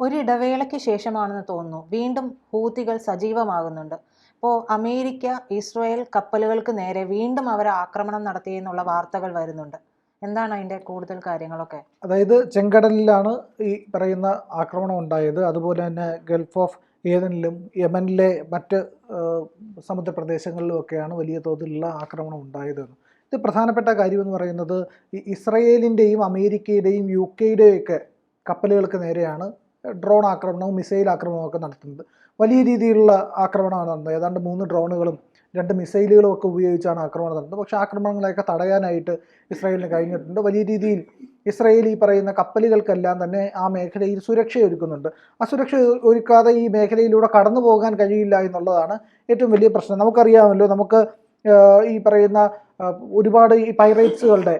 ഒരിടവേളയ്ക്ക് ശേഷമാണെന്ന് തോന്നുന്നു. വീണ്ടും ഹൂതികൾ സജീവമാകുന്നുണ്ട്. ഇപ്പോൾ അമേരിക്ക ഇസ്രായേൽ കപ്പലുകൾക്ക് നേരെ വീണ്ടും അവർ ആക്രമണം നടത്തിയെന്നുള്ള വാർത്തകൾ വരുന്നുണ്ട്. എന്താണ് അതിന്റെ കൂടുതൽ കാര്യങ്ങളൊക്കെ? അതായത് ചെങ്കടലിലാണ് ഈ പറയുന്ന ആക്രമണം ഉണ്ടായത്. അതുപോലെ തന്നെ ഗൾഫ് ഓഫ് ഏതനിലും യമനിലെ മറ്റ് സമുദ്രപ്രദേശങ്ങളിലുമൊക്കെയാണ് വലിയ തോതിലുള്ള ആക്രമണം ഉണ്ടായത്. ഇത് പ്രധാനപ്പെട്ട കാര്യമെന്ന് പറയുന്നത് ഈ ഇസ്രയേലിന്റെയും അമേരിക്കയുടെയും യു കെയുടെയും ഒക്കെ കപ്പലുകൾക്ക് നേരെയാണ് ഡ്രോൺ ആക്രമണവും മിസൈൽ ആക്രമണവും ഒക്കെ നടത്തുന്നത്. വലിയ രീതിയിലുള്ള ആക്രമണമാണ് നടന്നത്. ഏതാണ്ട് മൂന്ന് ഡ്രോണുകളും രണ്ട് മിസൈലുകളും ഒക്കെ ഉപയോഗിച്ചാണ് ആക്രമണം നടന്നത്. പക്ഷേ ആക്രമണങ്ങളെയൊക്കെ തടയാനായിട്ട് ഇസ്രായേലിന് കഴിഞ്ഞിട്ടുണ്ട്. വലിയ രീതിയിൽ ഇസ്രായേൽ ഈ പറയുന്ന കപ്പലുകൾക്കെല്ലാം തന്നെ ആ മേഖലയിൽ സുരക്ഷ ഒരുക്കുന്നുണ്ട്. ആ സുരക്ഷ ഒരുക്കാതെ ഈ മേഖലയിലൂടെ കടന്നു പോകാൻ കഴിയില്ല എന്നുള്ളതാണ് ഏറ്റവും വലിയ പ്രശ്നം. നമുക്കറിയാമല്ലോ നമുക്ക് ഈ പറയുന്ന ഒരുപാട് ഈ പൈറേറ്റ്സുകളുടെ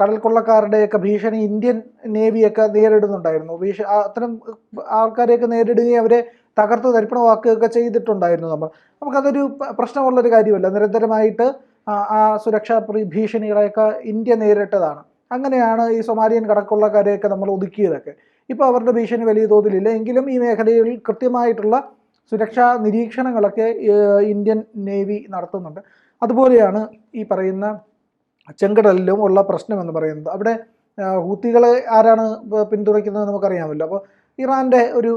കടൽ കൊള്ളക്കാരുടെയൊക്കെ ഭീഷണി ഇന്ത്യൻ നേവിയൊക്കെ നേരിടുന്നുണ്ടായിരുന്നു. ഭീഷ അത്തരം ആൾക്കാരെയൊക്കെ നേരിടുകയും അവരെ തകർത്ത് തരിപ്പണമാക്കുകയൊക്കെ ചെയ്തിട്ടുണ്ടായിരുന്നു നമ്മൾ. നമുക്കതൊരു പ്രശ്നമുള്ളൊരു കാര്യമല്ല. നിരന്തരമായിട്ട് ആ സുരക്ഷാ ഭീഷണികളെയൊക്കെ ഇന്ത്യ നേരിട്ടതാണ്. അങ്ങനെയാണ് ഈ സൊമാലിയൻ കടക്കൊള്ളക്കാരെയൊക്കെ നമ്മൾ ഒതുക്കിയതൊക്കെ. ഇപ്പോൾ അവരുടെ ഭീഷണി വലിയ തോതിലില്ല. എങ്കിലും ഈ മേഖലയിൽ കൃത്യമായിട്ടുള്ള സുരക്ഷാ നിരീക്ഷണങ്ങളൊക്കെ ഇന്ത്യൻ നേവി നടത്തുന്നുണ്ട്. അതുപോലെയാണ് ഈ പറയുന്ന ചെങ്കടലിലും ഉള്ള പ്രശ്നം എന്ന് പറയുന്നത്. അവിടെ ഹൂത്തികളെ ആരാണ് പിന്തുണയ്ക്കുന്നത് നമുക്കറിയാമല്ലോ. അപ്പോൾ ഇറാന്റെ ഒരു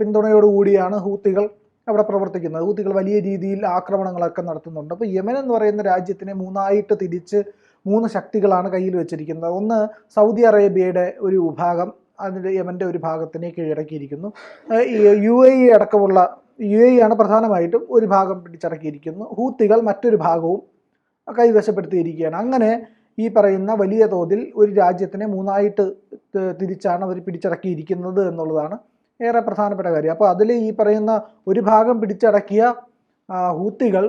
പിന്തുണയോടുകൂടിയാണ് ഹൂത്തികൾ അവിടെ പ്രവർത്തിക്കുന്നത്. ഹൂത്തികൾ വലിയ രീതിയിൽ ആക്രമണങ്ങളൊക്കെ നടത്തുന്നുണ്ട്. അപ്പോൾ യമൻ എന്ന് പറയുന്ന രാജ്യത്തിനെ മൂന്നായിട്ട് തിരിച്ച് മൂന്ന് ശക്തികളാണ് കയ്യിൽ വെച്ചിരിക്കുന്നത്. ഒന്ന് സൗദി അറേബ്യയുടെ ഒരു വിഭാഗം അതിന്റെ യമന്റെ ഒരു ഭാഗത്തിനെ കീഴടക്കിയിരിക്കുന്നു. യു എ അടക്കമുള്ള യു എ ആണ് പ്രധാനമായിട്ടും ഒരു ഭാഗം പിടിച്ചടക്കിയിരിക്കുന്നു. ഹൂത്തികൾ മറ്റൊരു ഭാഗവും കൈവശപ്പെടുത്തിയിരിക്കുകയാണ്. അങ്ങനെ ഈ പറയുന്ന വലിയ തോതിൽ ഒരു രാജ്യത്തിനെ മൂന്നായിട്ട് തിരിച്ചാണ് അവർ പിടിച്ചടക്കിയിരിക്കുന്നത് എന്നുള്ളതാണ് ഏറെ പ്രധാനപ്പെട്ട കാര്യം. അപ്പോൾ അതിൽ ഈ പറയുന്ന ഒരു ഭാഗം പിടിച്ചടക്കിയ ഹൂത്തികൾ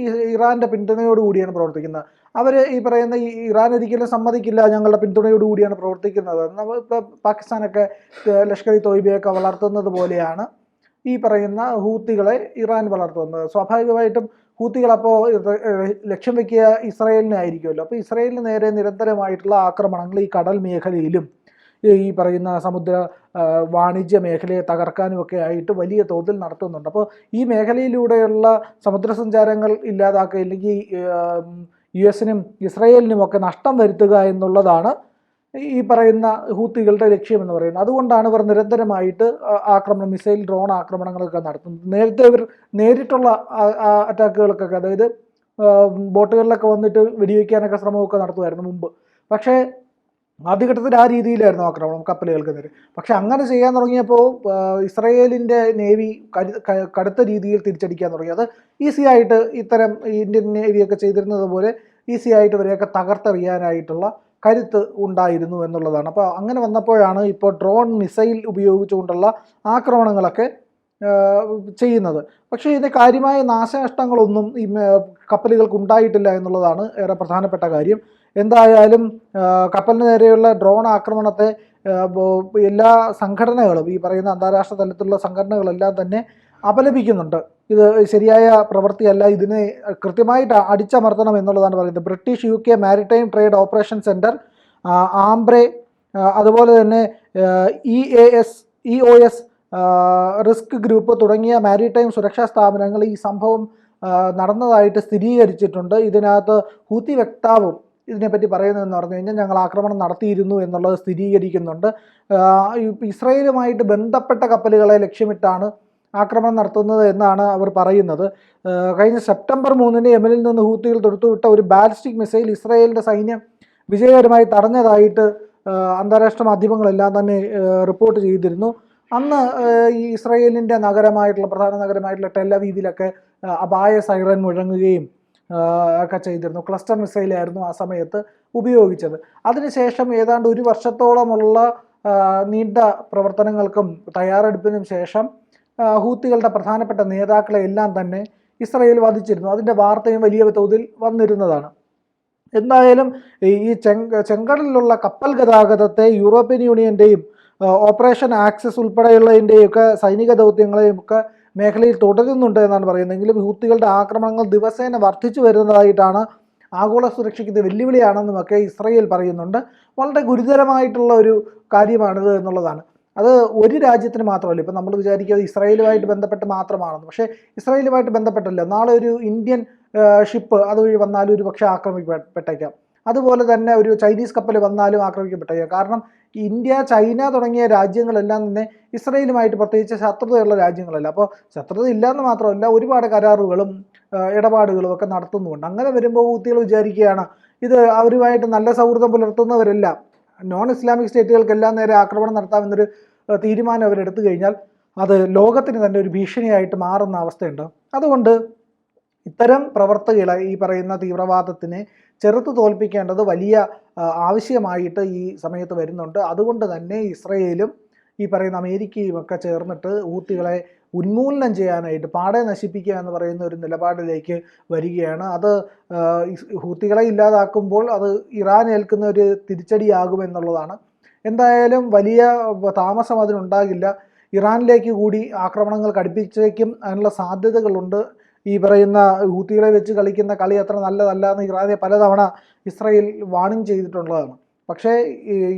ഈ ഇറാന്റെ പിന്തുണയോടുകൂടിയാണ് പ്രവർത്തിക്കുന്നത്. അവർ ഈ പറയുന്ന ഈ ഇറാൻ ഒരിക്കലും സമ്മതിക്കില്ല ഞങ്ങളുടെ പിന്തുണയോടുകൂടിയാണ് പ്രവർത്തിക്കുന്നത്. നമ്മൾ ഇപ്പോൾ പാകിസ്ഥാനൊക്കെ ലഷ്കർ ഇ തോയ്ബയൊക്കെ വളർത്തുന്നത് പോലെയാണ് ഈ പറയുന്ന ഹൂത്തികളെ ഇറാൻ വളർത്തുന്നത്. സ്വാഭാവികമായിട്ടും ഹൂത്തികൾ അപ്പോൾ ലക്ഷ്യം വെക്കുക ഇസ്രായേലിനെ ആയിരിക്കുമല്ലോ. അപ്പോൾ ഇസ്രയേലിന് നേരെ നിരന്തരമായിട്ടുള്ള ആക്രമണങ്ങൾ ഈ കടൽ മേഖലയിലും ഈ പറയുന്ന സമുദ്ര വാണിജ്യ മേഖലയെ തകർക്കാനും ഒക്കെ ആയിട്ട് വലിയ തോതിൽ നടത്തുന്നുണ്ട്. അപ്പോൾ ഈ മേഖലയിലൂടെയുള്ള സമുദ്ര സഞ്ചാരങ്ങൾ ഇല്ലാതാക്കുക അല്ലെങ്കിൽ യു എസിനും ഇസ്രായേലിനും ഒക്കെ നഷ്ടം വരുത്തുക എന്നുള്ളതാണ് ഈ പറയുന്ന ഹൂത്തികളുടെ ലക്ഷ്യമെന്ന് പറയുന്നത്. അതുകൊണ്ടാണ് ഇവർ നിരന്തരമായിട്ട് ആക്രമണം മിസൈൽ ഡ്രോൺ ആക്രമണങ്ങളൊക്കെ നടത്തുന്നത്. നേരത്തെ ഇവർ നേരിട്ടുള്ള അറ്റാക്കുകൾക്കൊക്കെ അതായത് ബോട്ടുകളിലൊക്കെ വന്നിട്ട് വെടിവെക്കാനൊക്കെ ശ്രമമൊക്കെ നടത്തുമായിരുന്നു മുമ്പ്. പക്ഷേ ആദ്യഘട്ടത്തിൽ ആ രീതിയിലായിരുന്നു ആക്രമണം കപ്പലുകൾക്ക് നേരെ. പക്ഷെ അങ്ങനെ ചെയ്യാൻ തുടങ്ങിയപ്പോൾ ഇസ്രയേലിന്റെ നേവി കടുത്ത രീതിയിൽ തിരിച്ചടിക്കാൻ തുടങ്ങി. അത് ഈസി ആയിട്ട് ഇത്തരം ഇന്ത്യൻ നേവിയൊക്കെ ചെയ്തിരുന്നത് പോലെ ഈസി ആയിട്ട് ഇവരെയൊക്കെ തകർത്തെറിയാനായിട്ടുള്ള കരുത്ത് ഉണ്ടായിരുന്നു എന്നുള്ളതാണ്. അപ്പോൾ അങ്ങനെ വന്നപ്പോഴാണ് ഇപ്പോൾ ഡ്രോൺ മിസൈൽ ഉപയോഗിച്ചുകൊണ്ടുള്ള ആക്രമണങ്ങളൊക്കെ ചെയ്യുന്നത്. പക്ഷേ ഇതിന് കാര്യമായ നാശനഷ്ടങ്ങളൊന്നും ഈ കപ്പലുകൾക്ക് ഉണ്ടായിട്ടില്ല എന്നുള്ളതാണ് ഏറെ പ്രധാനപ്പെട്ട കാര്യം. എന്തായാലും കപ്പലിന് നേരെയുള്ള ഡ്രോൺ ആക്രമണത്തെ എല്ലാ സംഘടനകളും ഈ പറയുന്ന അന്താരാഷ്ട്ര തലത്തിലുള്ള സംഘടനകളെല്ലാം തന്നെ അപലപിക്കുന്നുണ്ട്. ഇത് ശരിയായ പ്രവൃത്തിയല്ല. ഇതിനെ കൃത്യമായിട്ട് അടിച്ചമർത്തണം എന്നുള്ളതാണ് പറയുന്നത്. British U K maritime trade operation centre Ambrey അതുപോലെ തന്നെ E A S E O S risk group തുടങ്ങിയ മാരിടൈം സുരക്ഷാ സ്ഥാപനങ്ങൾ ഈ സംഭവം നടന്നതായിട്ട് സ്ഥിരീകരിച്ചിട്ടുണ്ട്. ഇതിനകത്ത് ഹൂത്തി വക്താവും ഇതിനെപ്പറ്റി പറയുന്നതെന്ന് പറഞ്ഞു കഴിഞ്ഞാൽ ഞങ്ങൾ ആക്രമണം നടത്തിയിരുന്നു എന്നുള്ളത് സ്ഥിരീകരിക്കുന്നുണ്ട്. ഇസ്രയേലുമായിട്ട് ബന്ധപ്പെട്ട കപ്പലുകളെ ലക്ഷ്യമിട്ടാണ് ആക്രമണം നടത്തുന്നത് എന്നാണ് അവർ പറയുന്നത്. കഴിഞ്ഞ സെപ്റ്റംബർ മൂന്നിന് യമനിൽ നിന്ന് ഹൂത്തികൾ തൊടുത്തുവിട്ട ഒരു ബാലിസ്റ്റിക് മിസൈൽ ഇസ്രായേലിന്റെ സൈന്യം വിജയകരമായി തടഞ്ഞതായിട്ട് അന്താരാഷ്ട്ര മാധ്യമങ്ങളെല്ലാം തന്നെ റിപ്പോർട്ട് ചെയ്തിരുന്നു. അന്ന് ഈ ഇസ്രായേലിന്റെ നഗരമായിട്ടുള്ള പ്രധാന നഗരമായിട്ടുള്ള ടെല്ലവീതിയിലൊക്കെ അപായ സൈറൻ മുഴങ്ങുകയും ഒക്കെ ചെയ്തിരുന്നു. ക്ലസ്റ്റർ മിസൈലായിരുന്നു ആ സമയത്ത് ഉപയോഗിച്ചത്. അതിനുശേഷം ഏതാണ്ട് ഒരു വർഷത്തോളമുള്ള നീണ്ട പ്രവർത്തനങ്ങൾക്കും തയ്യാറെടുപ്പിനും ശേഷം ഹൂത്തികളുടെ പ്രധാനപ്പെട്ട നേതാക്കളെ എല്ലാം തന്നെ ഇസ്രയേൽ വധിച്ചിരുന്നു. അതിന്റെ വാർത്തയും വലിയ തോതിൽ വന്നിരുന്നതാണ്. എന്തായാലും ഈ ചെങ് ചെങ്ക ചെങ്കടലിലുള്ള കപ്പൽ ഗതാഗതത്തെ യൂറോപ്യൻ യൂണിയന്റെയും ഓപ്പറേഷൻ ആക്സസ് ഉൾപ്പെടെയുള്ളതിന്റെയൊക്കെ സൈനിക ദൗത്യങ്ങളെയും ഒക്കെ മേഖലയിൽ തുടരുന്നുണ്ട് എന്നാണ് പറയുന്നത്. എങ്കിലും ഹൂത്തികളുടെ ആക്രമണങ്ങൾ ദിവസേന വർദ്ധിച്ചു വരുന്നതായിട്ടാണ് ആഗോള സുരക്ഷയ്ക്ക് ഇത് വെല്ലുവിളിയാണെന്നുമൊക്കെ ഇസ്രയേൽ പറയുന്നുണ്ട്. വളരെ ഗുരുതരമായിട്ടുള്ള ഒരു കാര്യമാണിത് എന്നുള്ളതാണ്. അത് ഒരു രാജ്യത്തിന് മാത്രമല്ല. ഇപ്പം നമ്മൾ വിചാരിക്കുന്നത് ഇസ്രായേലുമായിട്ട് ബന്ധപ്പെട്ട് മാത്രമാണെന്ന്. പക്ഷേ ഇസ്രായേലുമായിട്ട് ബന്ധപ്പെട്ടല്ല. നാളെ ഒരു ഇന്ത്യൻ ഷിപ്പ് അതുവഴി വന്നാലും ഒരു പക്ഷേ ആക്രമിക്കപ്പെട്ടേക്കാം. അതുപോലെ തന്നെ ഒരു ചൈനീസ് കപ്പൽ വന്നാലും ആക്രമിക്കപ്പെട്ടേക്കാം. കാരണം ഇന്ത്യ ചൈന തുടങ്ങിയ രാജ്യങ്ങളെല്ലാം തന്നെ ഇസ്രയേലുമായിട്ട് പ്രത്യേകിച്ച് ശത്രുതയുള്ള രാജ്യങ്ങളല്ല. അപ്പോൾ ശത്രുത ഇല്ലയെന്ന് മാത്രമല്ല ഒരുപാട് കരാറുകളും ഇടപാടുകളും ഒക്കെ നടത്തുന്നുണ്ട്. അങ്ങനെ വരുമ്പോൾ ഊത്തികൾ വിചാരിക്കുകയാണ് ഇത് അവരുമായിട്ട് നല്ല സൗഹൃദം പുലർത്തുന്നവരെല്ലാം. നോൺ ഇസ്ലാമിക് സ്റ്റേറ്റുകൾക്കെല്ലാം നേരെ ആക്രമണം നടത്താമെന്നൊരു തീരുമാനം അവരെടുത്തു കഴിഞ്ഞാൽ അത് ലോകത്തിന് തന്നെ ഒരു ഭീഷണിയായിട്ട് മാറുന്ന അവസ്ഥയുണ്ട്. അതുകൊണ്ട് ഇത്തരം പ്രവർത്തകളെ ഈ പറയുന്ന തീവ്രവാദത്തിനെ ചെറുത്തു തോൽപ്പിക്കേണ്ടത് വലിയ ആവശ്യമായിട്ട് ഈ സമയത്ത് വരുന്നുണ്ട്. അതുകൊണ്ട് തന്നെ ഇസ്രയേലും ഈ പറയുന്ന അമേരിക്കയും ഒക്കെ ചേർന്നിട്ട് ഊത്തികളെ ഉന്മൂലനം ചെയ്യാനായിട്ട് പാടെ നശിപ്പിക്കുക എന്ന് പറയുന്ന ഒരു നിലപാടിലേക്ക് വരികയാണ്. അത് ഹൂത്തികളെ ഇല്ലാതാക്കുമ്പോൾ അത് ഇറാൻ ഏൽക്കുന്ന ഒരു തിരിച്ചടിയാകുമെന്നുള്ളതാണ് എന്തായാലും വലിയ താമസം അതിനുണ്ടാകില്ല. ഇറാനിലേക്ക് കൂടി ആക്രമണങ്ങൾ കടുപ്പിച്ചേക്കും അതിനുള്ള സാധ്യതകളുണ്ട്. ഈ പറയുന്ന ഹൂത്തികളെ വെച്ച് കളിക്കുന്ന കളി അത്ര നല്ലതല്ല എന്ന് ഇറാനെ പലതവണ ഇസ്രയേൽ വാണിംഗ് ചെയ്തിട്ടുള്ളതാണ്. പക്ഷേ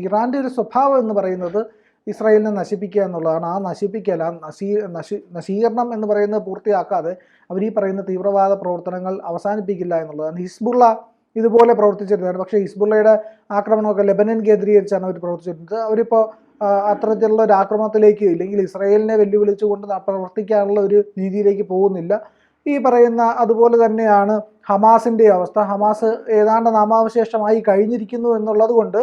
ഇറാന്റെ ഒരു സ്വഭാവം എന്ന് പറയുന്നത് ഇസ്രായേലിനെ നശിപ്പിക്കുക എന്നുള്ളതാണ്. ആ നശിപ്പിക്കൽ ആ നശീ നശി നശീകരണം എന്ന് പറയുന്നത് പൂർത്തിയാക്കാതെ അവർ ഈ പറയുന്ന തീവ്രവാദ പ്രവർത്തനങ്ങൾ അവസാനിപ്പിക്കില്ല എന്നുള്ളതാണ്. ഹിസ്ബുള്ള ഇതുപോലെ പ്രവർത്തിച്ചിരുന്നതാണ് പക്ഷേ ഹിസ്ബുള്ളയുടെ ആക്രമണമൊക്കെ ലെബനൻ കേന്ദ്രീകരിച്ചാണ് അവർ പ്രവർത്തിച്ചിരുന്നത്. അവരിപ്പോൾ അത്തരത്തിലുള്ള ഒരു ആക്രമണത്തിലേക്ക് ഇല്ലെങ്കിൽ ഇസ്രായേലിനെ വെല്ലുവിളിച്ചുകൊണ്ട് പ്രവർത്തിക്കാനുള്ള ഒരു രീതിയിലേക്ക് പോകുന്നില്ല. ഈ പറയുന്ന അതുപോലെ തന്നെയാണ് ഹമാസിന്റെ അവസ്ഥ. ഹമാസ് ഏതാണ്ട് നാമാവശേഷമായി കഴിഞ്ഞിരിക്കുന്നു എന്നുള്ളത് കൊണ്ട്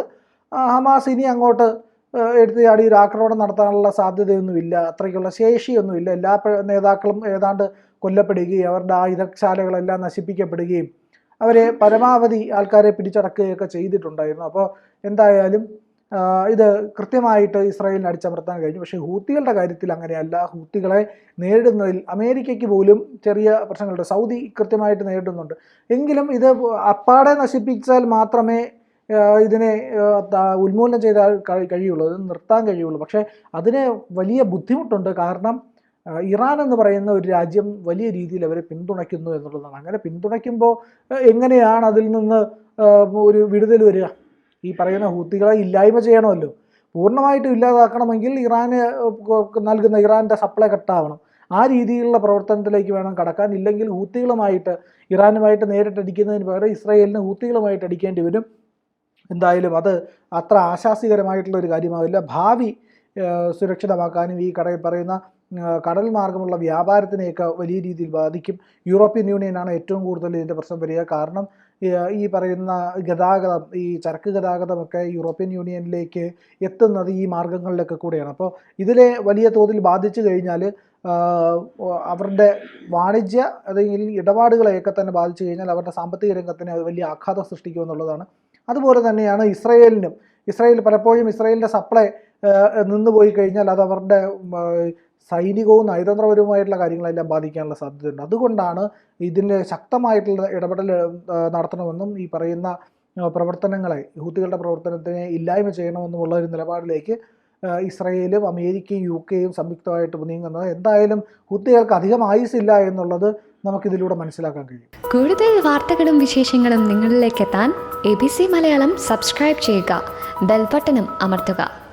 ഹമാസ് ഇനി അങ്ങോട്ട് എടുത്ത് ചാടി ഒരു ആക്രമണം നടത്താനുള്ള സാധ്യതയൊന്നുമില്ല. അത്രയ്ക്കുള്ള ശേഷിയൊന്നുമില്ല. എല്ലാ നേതാക്കളും ഏതാണ്ട് കൊല്ലപ്പെടുകയും അവരുടെ ആയുധശാലകളെല്ലാം നശിപ്പിക്കപ്പെടുകയും അവരെ പരമാവധി ആൾക്കാരെ പിടിച്ചടക്കുകയൊക്കെ ചെയ്തിട്ടുണ്ടായിരുന്നു. അപ്പോൾ എന്തായാലും ഇത് കൃത്യമായിട്ട് ഇസ്രായേലിന് അടിച്ചമർത്താൻ കഴിഞ്ഞു. പക്ഷേ ഹൂത്തികളുടെ കാര്യത്തിൽ അങ്ങനെയല്ല. ഹൂത്തികളെ നേരിടുന്നതിൽ അമേരിക്കയ്ക്ക് പോലും ചെറിയ പ്രശ്നങ്ങളുണ്ട്. സൗദി കൃത്യമായിട്ട് നേരിടുന്നുണ്ട്. എങ്കിലും ഇത് അപ്പാടെ നശിപ്പിച്ചാൽ മാത്രമേ ഇതിനെ ഉന്മൂലനം ചെയ്താൽ കഴിയുള്ളൂ അത് നിർത്താൻ കഴിയുള്ളൂ. പക്ഷേ അതിന് വലിയ ബുദ്ധിമുട്ടുണ്ട്. കാരണം ഇറാൻ എന്ന് പറയുന്ന ഒരു രാജ്യം വലിയ രീതിയിൽ അവരെ പിന്തുണയ്ക്കുന്നു എന്നുള്ളതാണ്. അങ്ങനെ പിന്തുണയ്ക്കുമ്പോൾ എങ്ങനെയാണ് അതിൽ നിന്ന് ഒരു വിടുതൽ വരിക? ഈ പറയുന്ന ഹൂത്തികളെ ഇല്ലായ്മ ചെയ്യണമല്ലോ. പൂർണമായിട്ടും ഇല്ലാതാക്കണമെങ്കിൽ ഇറാന് നൽകുന്ന ഇറാന്റെ സപ്ലൈ കട്ടാവണം. ആ രീതിയിലുള്ള പ്രവർത്തനത്തിലേക്ക് വേണം കടക്കാൻ. ഇല്ലെങ്കിൽ ഹൂത്തികളുമായിട്ട് ഇറാനുമായിട്ട് നേരിട്ടടിക്കുന്നതിന് പകരം ഇസ്രായേലിന് ഹൂത്തികളുമായിട്ട് അടിക്കേണ്ടി വരും. എന്തായാലും അത് അത്ര ആശാസ്യകരമായിട്ടുള്ള ഒരു കാര്യമാവില്ല. ഭാവി സുരക്ഷിതമാക്കാനും ഈ കടയിൽ പറയുന്ന കടൽ മാർഗമുള്ള വ്യാപാരത്തിനെയൊക്കെ വലിയ രീതിയിൽ ബാധിക്കും. യൂറോപ്യൻ യൂണിയനാണ് ഏറ്റവും കൂടുതൽ ഇതിന്റെ പ്രശ്നം വരിക. കാരണം ഈ, പറയുന്ന ഗതാഗതം ഈ ചരക്ക് ഗതാഗതമൊക്കെ യൂറോപ്യൻ യൂണിയനിലേക്ക് എത്തുന്നത് ഈ മാർഗങ്ങളിലൊക്കെ കൂടെയാണ്. അപ്പോൾ ഇതിലെ വലിയ തോതിൽ ബാധിച്ചു കഴിഞ്ഞാൽ അവരുടെ വാണിജ്യ അല്ലെങ്കിൽ ഇടപാടുകളെയൊക്കെ തന്നെ ബാധിച്ചു കഴിഞ്ഞാൽ അവരുടെ സാമ്പത്തിക രംഗത്തിന് വലിയ ആഘാതം സൃഷ്ടിക്കുമെന്നുള്ളതാണ് അതുപോലെ തന്നെയാണ് ഇസ്രയേലിനും. ഇസ്രയേൽ പലപ്പോഴും ഇസ്രയേലിന്റെ സപ്ലൈ നിന്ന് പോയി കഴിഞ്ഞാൽ അത് അവരുടെ സൈനികവും നയതന്ത്രപരവുമായിട്ടുള്ള കാര്യങ്ങളെല്ലാം ബാധിക്കാനുള്ള സാധ്യതയുണ്ട്. അതുകൊണ്ടാണ് ഇതിന്റെ ശക്തമായിട്ടുള്ള ഇടപെടൽ നടത്തണമെന്നും ഈ പറയുന്ന പ്രവർത്തനങ്ങളെ ഹൂത്തികളുടെ പ്രവർത്തനത്തിനെ ഇല്ലായ്മ ചെയ്യണമെന്നുമുള്ള ഒരു നിലപാടിലേക്ക് ഇസ്രയേലും അമേരിക്കയും യു കെയും സംയുക്തമായിട്ട് നീങ്ങുന്നത്. എന്തായാലും ഹൂത്തികൾക്ക് അധികം ആയുസില്ല എന്നുള്ളത് നമുക്കിതിലൂടെ മനസ്സിലാക്കാൻ കഴിയും. കൂടുതൽ വാർത്തകളും വിശേഷങ്ങളും നിങ്ങളിലേക്ക് എത്താൻ A B C Malayalam subscribe ചെയ്യുക. ബെൽബട്ടനും അമർത്തുക.